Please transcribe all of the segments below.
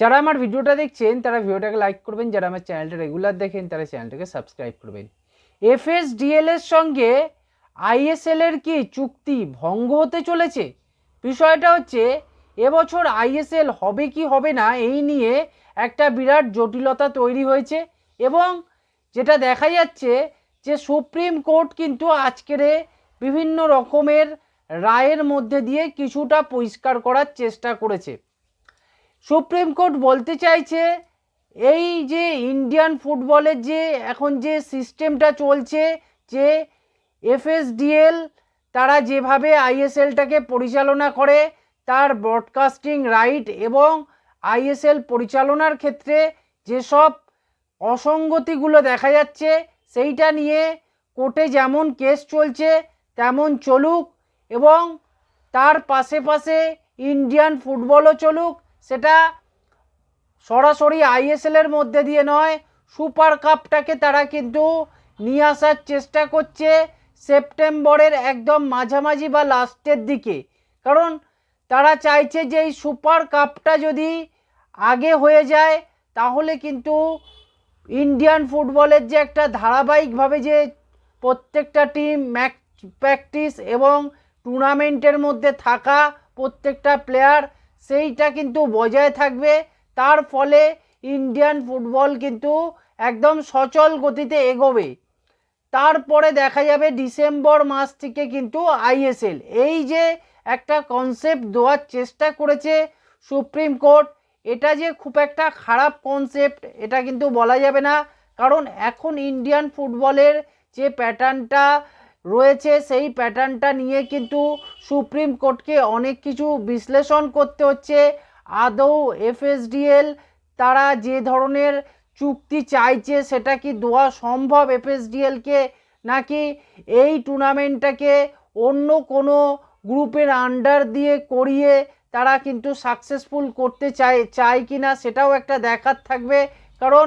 যারা আমার ভিডিওটা দেখছেন, তারা ভিডিওটাকে লাইক করবেন, যারা আমার চ্যানেলটা রেগুলার দেখেন, তারা চ্যানেলটাকে সাবস্ক্রাইব করবেন। এফএসডিএল এর সঙ্গে আইএসএল এর কি চুক্তি ভঙ্গ হতে চলেছে? বিষয়টা হচ্ছে, এবছর আইএসএল হবে কি হবে না, এই নিয়ে একটা বিরাট জটিলতা তৈরি হয়েছে এবং যেটা দেখা যাচ্ছে যে সুপ্রিম কোর্ট কিন্তু আজকের বিভিন্ন রকমের রায়ের মধ্যে দিয়ে কিছুটা পরিষ্কার করার চেষ্টা করেছে। সুপ্রিম কোর্ট বলতে চাইছে, এই যে ইন্ডিয়ান ফুটবলের যে এখন যে সিস্টেমটা চলছে, যে এফএসডিএল তারা যেভাবে আইএসএলটাকে পরিচালনা করে, তার ব্রডকাস্টিং রাইট এবং আইএসএল পরিচালনার ক্ষেত্রে যেসব অসঙ্গতিগুলো দেখা যাচ্ছে, সেইটা নিয়ে কোর্টে যেমন কেস চলছে, তেমন চলুক এবং তার পাশে পাশে ইন্ডিয়ান ফুটবলও চলুক সেটা সরাসরি আইএসএলের মধ্যে দিয়ে নয় সুপার কাপটাকে তারা কিন্তু নিয়ে আসার চেষ্টা করছে সেপ্টেম্বরের একদম মাঝামাঝি বা লাস্টের দিকে। কারণ তারা চাইছে যে এই সুপার কাপটা যদি আগে হয়ে যায়, তাহলে কিন্তু ইন্ডিয়ান ফুটবলের যে একটা ধারাবাহিকভাবে যে প্রত্যেকটা টিম ম্যাচ প্র্যাকটিস এবং টুর্নামেন্টের মধ্যে থাকা প্রত্যেকটা প্লেয়ার সেইটা কিন্তু বজায় থাকবে। তার ফলে ইন্ডিয়ান ফুটবল কিন্তু একদম সচল গতিতে এগোবে। তারপরে দেখা যাবে ডিসেম্বর মাস থেকে কিন্তু আইএসএল এই যে একটা কনসেপ্ট দেওয়ার চেষ্টা করেছে সুপ্রিম কোর্ট, এটা যে খুব একটা খারাপ কনসেপ্ট এটা কিন্তু বলা যাবে না। কারণ এখন ইন্ডিয়ান ফুটবলের যে প্যাটার্নটা রয়েছে, সেই প্যাটার্নটা নিয়ে কিন্তু সুপ্রিম কোর্টকে অনেক কিছু বিশ্লেষণ করতে হচ্ছে। আদৌ এফএসডিএল তারা যে ধরনের চুক্তি চাইছে সেটা কি দেওয়া সম্ভব এফএসডিএলকে, নাকি এই টুর্নামেন্টটাকে অন্য কোনো গ্রুপের আন্ডার দিয়ে করিয়ে তারা কিন্তু সাকসেসফুল করতে চায় চায় কি না সেটাও একটা দেখার থাকবে। কারণ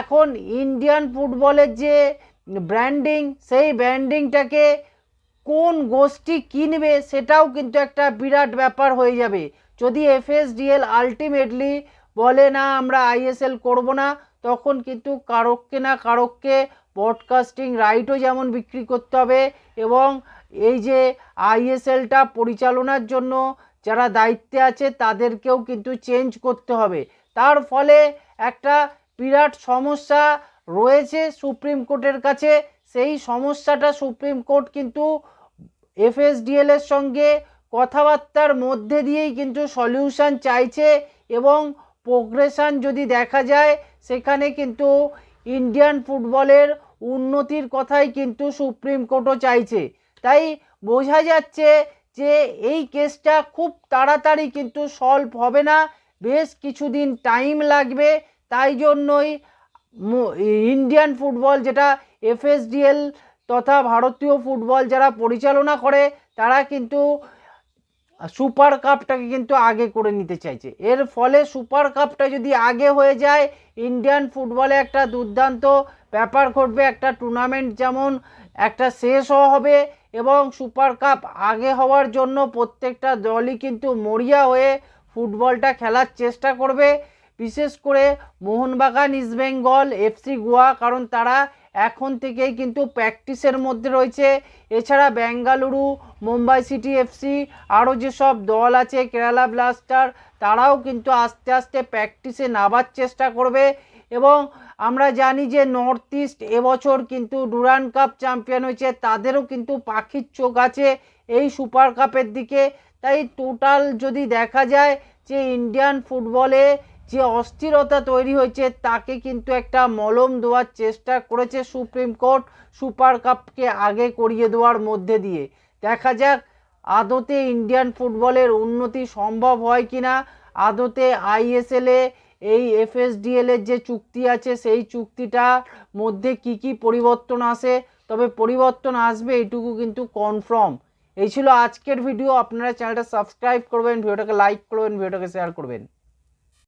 এখন ইন্ডিয়ান ফুটবলের যে ব্র্যান্ডিং সেই ব্র্যান্ডিংটাকে কোন গোষ্ঠী কিনবে সেটাও কিন্তু একটা বিরাট ব্যাপার হয়ে যাবে। যদি এফএসডিএল আলটিমেটলি বলে, না, আমরা আইএসএল করব না, তখন কিন্তু কারককে না কারককে ব্রডকাস্টিং রাইটও যেমন বিক্রি করতে হবে এবং এই যে আইএসএলটা পরিচালনার জন্য যারা দায়িত্বে আছে তাদেরকেও কিন্তু চেঞ্জ করতে হবে। তার ফলে একটা বিরাট সমস্যা রয়েছে সুপ্রিম কোর্টের কাছে। সেই সমস্যাটা সুপ্রিম কোর্ট কিন্তু এফএসডিএল এর সঙ্গে কথাবার্তার মধ্যে দিয়েই কিন্তু সলিউশন চাইছে এবং প্রোগ্রেশন যদি দেখা যায়, সেখানে কিন্তু ইন্ডিয়ান ফুটবলের উন্নতির কথাই কিন্তু সুপ্রিম কোর্টও চাইছে। তাই বোঝা যাচ্ছে যে এই কেসটা খুব তাড়াতাড়ি কিন্তু সলভ হবে না। বেশ কিছুদিন টাইম লাগবে, তাই জন্যই ইন্ডিয়ান ফুটবল যেটা এফএসডিএল তথা ভারতীয় ফুটবল যারা পরিচালনা করে, তারা কিন্তু সুপার কাপটাকে কিন্তু আগে করে নিতে চাইছে। এর ফলে সুপার কাপটা যদি আগে হয়ে যায় ইন্ডিয়ান ফুটবলে একটা দুর্দান্ত ব্যাপার ঘটবে, একটা টুর্নামেন্ট যেমন একটা শেষও হবে এবং সুপার কাপ আগে হওয়ার জন্য প্রত্যেকটা দলই কিন্তু মরিয়া হয়ে ফুটবলটা খেলার চেষ্টা করবে। বিশেষ করে মোহনবাগান ইস্টবেঙ্গল এফসি গোয়া, কারণ তারা এখন থেকেই কিন্তু প্র্যাকটিসের মধ্যে রয়েছে। এছাড়া বেঙ্গালুরু, মুম্বাই সিটি এফসি আরও যেসব দল আছে, কেরালা ব্লাস্টার, তারাও কিন্তু আস্তে আস্তে প্র্যাকটিসে নামার চেষ্টা করবে। এবং আমরা জানি যে নর্থ ইস্ট এবছর কিন্তু ডুরান কাপ চ্যাম্পিয়ন হয়েছে, তাদেরও কিন্তু পাখির চোখ আছে এই সুপার কাপের দিকে। তাই টোটাল যদি দেখা যায় যে ইন্ডিয়ান ফুটবলে যে অস্থিরতা তৈরি হয়েছে, তাকে কিন্তু একটা মলম দেওয়ার চেষ্টা করেছে সুপ্রিম কোর্ট সুপার কাপকে আগে করিয়ে দেওয়ার মধ্যে দিয়ে। দেখা যাক, আদতে ইন্ডিয়ান ফুটবলের উন্নতি সম্ভব হয় কি না? আদতে আইএসএলে এই এফএসডিএল এর যে চুক্তি আছে, সেই চুক্তিটার মধ্যে কি কি পরিবর্তন আসে? তবে পরিবর্তন আসবে, এটুকু কিন্তু কনফার্ম এই ছিল আজকের ভিডিও আপনারা চ্যানেলটা সাবস্ক্রাইব করবেন, ভিডিওটাকে লাইক করবেন, ভিডিওটাকে শেয়ার করবেন।